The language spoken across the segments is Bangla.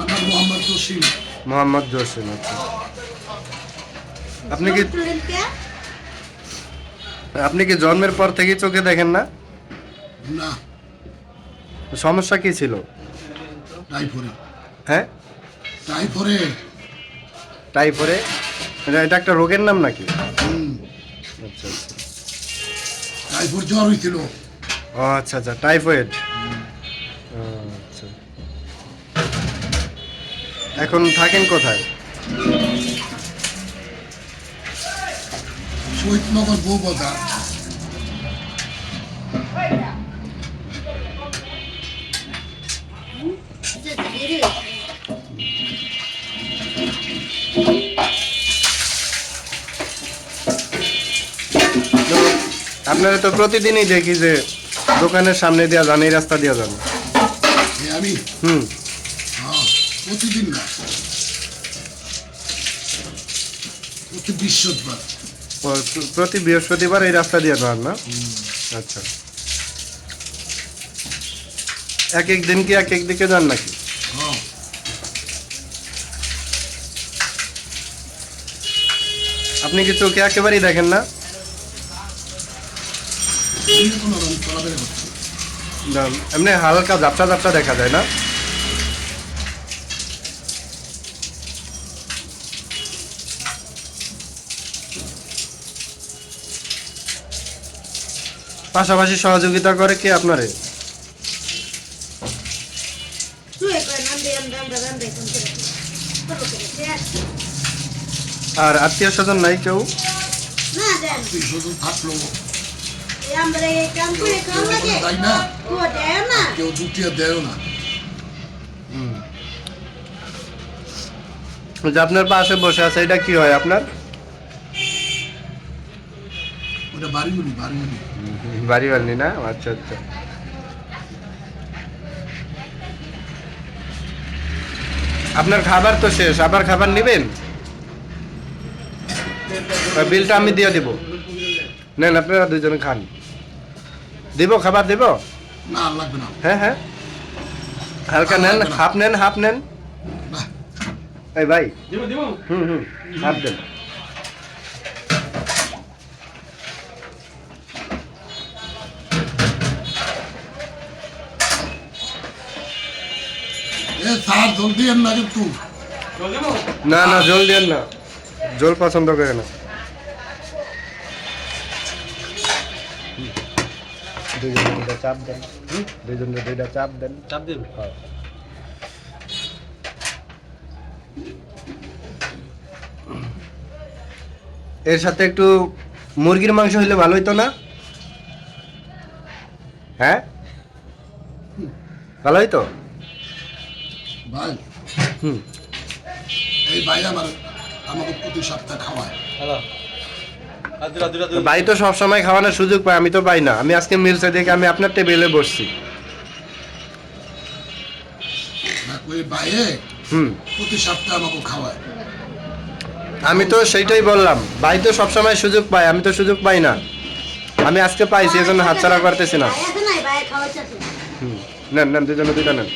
আমার মোহাম্মদ জসিম। মোহাম্মদ জসিম আচ্ছা। আপনি কি আপনি কি জন্মের পর থেকেই চোখে দেখেন না? না। সমস্যা কি ছিল? টাইফরে হ্যাঁ? টাইফরে টাইফরে এটা এটা একটা রোগের নাম নাকি? আচ্ছা আচ্ছা। টাইফর জ্বর হয়েছিল ও আচ্ছা আচ্ছা। টাইফয়েড। এখন থাকেন কোথায়? শহীদনগর বৌবাজার আপনারা তো প্রতিদিনই দেখি যে দোকানের সামনে দেওয়া যান এই রাস্তা দেওয়া যান। আমি? হুম। প্রতিদিন না। প্রতি বৃহস্পতিবার। প্রতি বৃহস্পতিবার এই রাস্তা দিয়ে যান না? আচ্ছা। এক এক দিন কি এক এক দিকে যান নাকি? হ্যাঁ। আপনি কি চোখে একেবারেই দেখেন না? এমনি হালকা ঝাপটা ঝাপটা দেখা যায় না? পাশাপাশি সহযোগিতা করে কি আপনারে? আর আত্মীয় স্বজন নাই কেউ? আপনার পাশে বসে আছে এটা কি হয় আপনার? ওটা বাড়িগুলি বাড়িগুলি না? আচ্ছা আচ্ছা। আপনার খাবার তো শেষ আবার খাবার নেবেন? বিলটা আমি দিয়ে দিব। নেন আপনারা দুজনে খান। দিব খাবার দিব? না লাগবে না। হ্যাঁ হ্যাঁ। হালকা নেন হাফ নেন হাফ নেন। এই ভাই। হুম হুম। হাফ দেন। এ স্যার জলদি এর না কিন্তু না না জল দেন না। জল পছন্দ করে না। দুইজনে দুইটা চাপ দেন। হুম, দুইটা চাপ দেন। চাপ দেন। এর সাথে একটু মুরগির মাংস হইলে ভালো হইতো না? হ্যাঁ? ভালো হইতো? ভাই। হুম। এই ভাই আমার আমাকে প্রতি সপ্তাহ খাওয়ায়। ভাই তো সবসময় খাওয়ানোর সুযোগ পায় আমি তো পাই না। আমি আজকে মিলছে দেখে আমি আপনার টেবিলে বসছি। প্রতি সপ্তাহে আমাকে খাওয়ায়। আমি তো সেইটাই বললাম। ভাই তো সবসময় সুযোগ পায় আমি তো সুযোগ পাই না। আমি আজকে পাইছি এজন্য হাতছাড়া করতেছি না। নেন নেন দুজনে দুইটা নেন।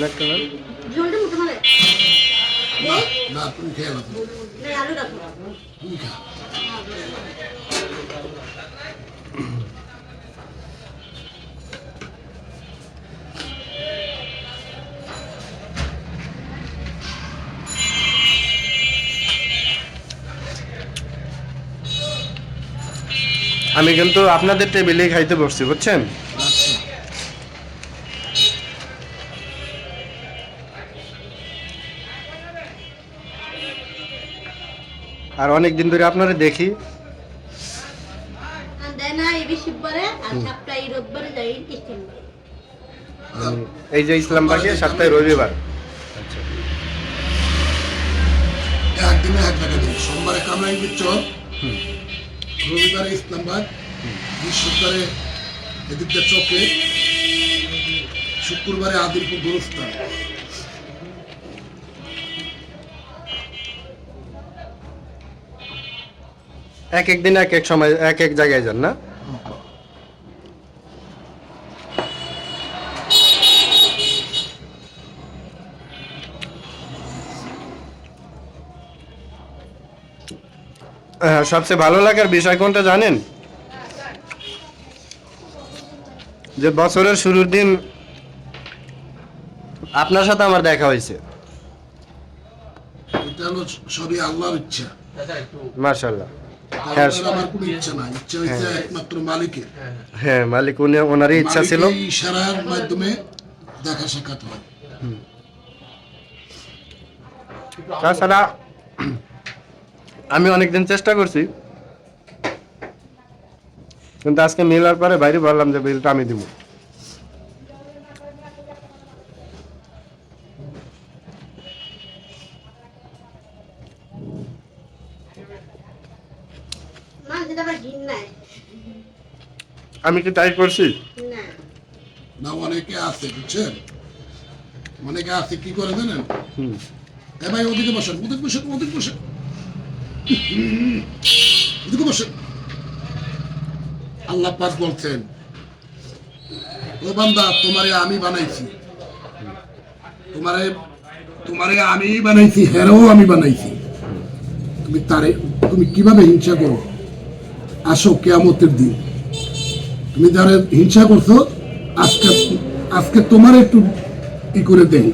আপনার একটা নেন না তুমি খেয়ে না তুমি খা আমি কিন্তু আপনাদের টেবিলেই খাইতে বসছি বুঝছেন? আর অনেক দিন ধরে আপনারা দেখি। এই যে ইসলামবাগে সপ্তাহে রবিবার আচ্ছা একদিনে এক টাকা দিই সোমবারে কামরাই বিচ্ছর রবিবারে ইসলামবাদ বৃহস্পতিবারে এদিকটা চকে শুক্রবারে আদিলপুর গুরুস্থান এক এক দিন এক এক সময় এক এক জায়গায় যান না? হ্যাঁ, সবচেয়ে ভালো লাগার বিষয় কোনটা জানেন? যে বছরের শুরুর দিন আপনার সাথে আমার দেখা হয়েছে। মার্শাল্লাহ হ্যাঁ। আমার কোনো ইচ্ছা নাই। ইচ্ছা হচ্ছে একমাত্র মালিকের। হ্যাঁ মালিক উনি ওনারই ইচ্ছা ছিল। ইশারার মাধ্যমে দেখা সাক্ষাৎ হয়। তাছাড়া আমি অনেকদিন চেষ্টা করছি। কিন্তু আজকে মেলার পরে বাইরে বললাম যে বিলটা আমি দিব মা যেটা আবার ঘিন নাই আমি কি তাই করছি? না। না অনেকে আছে বুঝছেন? অনেকে আছে কি করে জানেন? হুম। এ ভাই ওদিকে বসেন ওদিকে বসেন ওদিকে বসেন। ওদিকে বসেন। আল্লাহ পাক বলছেন ও বান্দা তোমারে আমি বানাইছি। তোমারে তোমারে আমি বানাইছি হেরাও আমি বানাইছি। তুমি তারে তুমি কীভাবে হিংসা করো? আসো কেয়ামতের দিন। তুমি যারা হিংসা করছ আজকে আজকে তোমার একটু ই করে দেই।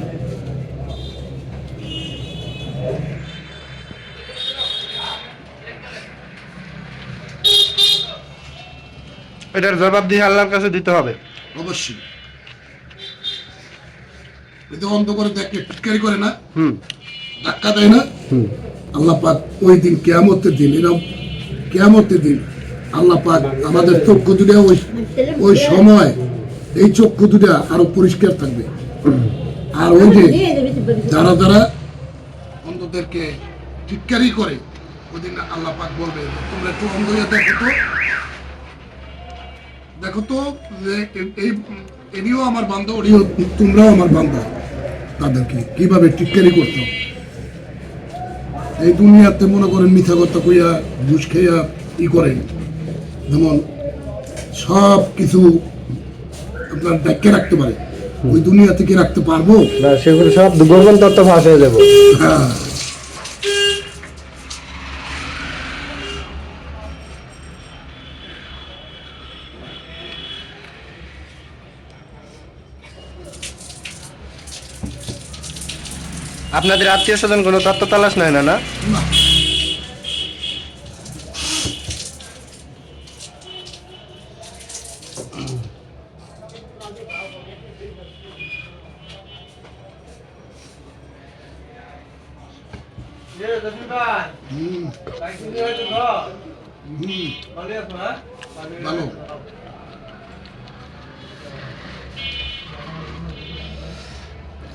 এটার জবাব দিয়ে আল্লাহর কাছে দিতে হবে। অবশ্যই। যদি অন্ধ করে দেখে টিটকারি করে না। হুম। ধাক্কা দেয় না। হুম। আল্লাহ পাক ওই দিন কেয়ামতের দিন এরকম কেয়ামতের দিন আল্লাহ পাক আমাদের চক্ষু দুটা ওই ওই সময় এই চক্ষু দুটা আরও পরিষ্কার থাকবে। আর ওই যে। যারা যারা অন্ধদেরকে টিটকারি করে, ওই আল্লাহ পাক বলবে তোমরা একটু অন্ধ দেখো তো। দেখো তো যে এই, এনিও আমার বান্ধব ওরিও তোমরাও আমার বান্ধব তাদেরকে কীভাবে টিটকারি করতো এই দুনিয়াতে মনে করেন মিথ্যা কথা কইয়া, ঘুষ খেয়া ই করে যেমন সব কিছু আপনার ডাক্কে রাখতে পারে। ওই দুনিয়া থেকে রাখতে পারব? না সেগুলো সব গোপন তত্ত্ব ফাঁস হয়ে যাব। হ্যাঁ আপনাদের আত্মীয় স্বজন কোনো তত্ত্ব তালাশ নেয় না? না না হুম, হুম, ভালো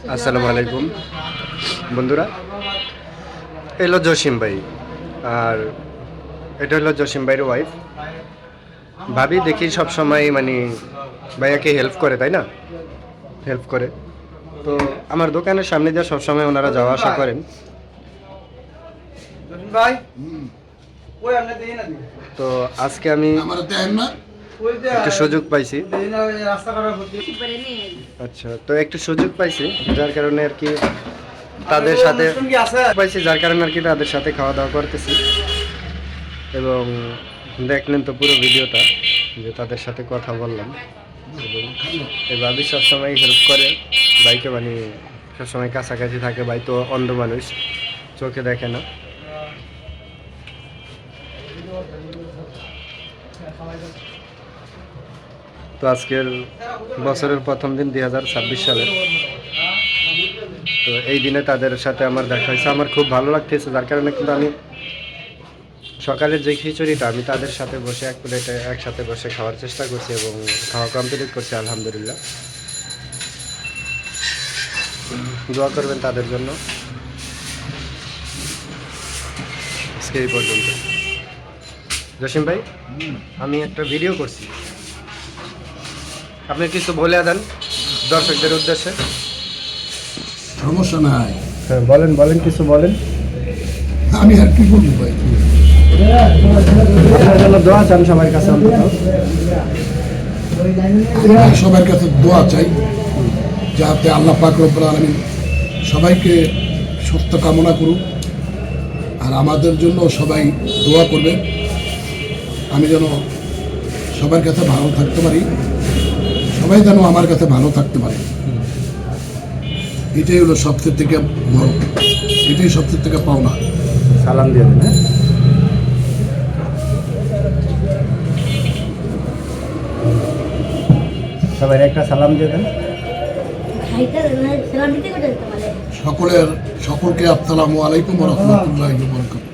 আসসালামু আলাইকুম বন্ধুরা এলো জসিম ভাই আর এটা হলো জসিম ভাইয়ের ওয়াইফ ভাবি দেখি সব সময় মানে ভাইয়াকে হেল্প করে তাই না? হেল্প করে। তো আমার দোকানের সামনে দিয়ে সবসময় ওনারা যাওয়া আসা করেন। ভাই। ওই আপনি দেই না তো আজকে আমি একটু সুযোগ পাইছি। আচ্ছা তো একটু সুযোগ পাইছি যার কারণে আর কি তাদের সাথে পাইছি যার কারণে আর কি তাদের সাথে খাওয়া দাওয়া করতেছি। এবং দেখলেন তো পুরো ভিডিওটা, যে তাদের সাথে কথা বললাম। ভাবি সবসময় হেল্প করে বাইকে মানে সবসময় কাছাকাছি থাকে, ভাই তো অন্ধ মানুষ, চোখে দেখে না। তো আজকের বছরের প্রথম দিন দুই হাজার ছাব্বিশ সালের। তো এই দিনে তাদের সাথে আমার দেখা হয়েছে। আমার খুব ভালো লাগতেছে, যার কারণে কিন্তু আমি সকালের যে খিচুড়িটা আমি তাদের সাথে বসে এক প্লেটে একসাথে বসে খাওয়ার চেষ্টা করছি এবং খাওয়া কমপ্লিট করছি আলহামদুলিল্লাহ। দোয়া করবেন তাদের জন্য। আজকে এই পর্যন্ত। জসিম ভাই আমি একটা ভিডিও করছি। আপনি কিছু বলে দেন দর্শকদের উদ্দেশ্যে। সমস্যা নাই। হ্যাঁ বলেন বলেন কিছু বলেন। আমি আর কি বলব ভাই আপনার জন্য দোয়া চান সবার কাছে অন্তত। আমি সবার কাছে দোয়া চাই যাতে আল্লাহ পাক রব্বুল আলামিন সবাইকে সুস্থ কামনা করুক আর আমাদের জন্য সবাই দোয়া করবে আমি যেন সবার কাছে ভালো থাকতে পারি সবাই যেন আমার কাছে ভালো থাকতে পারে। এটাই হলো সবচেয়ে থেকে বড় এটাই সবচেয়ে থেকে পাওনা। সালাম দিয়ে দেন হ্যাঁ? সবাই একটা সালাম দিয়ে দেন। সকলের সকলকে আসসালামু আলাইকুম রহমতুল্লাহ বরকাত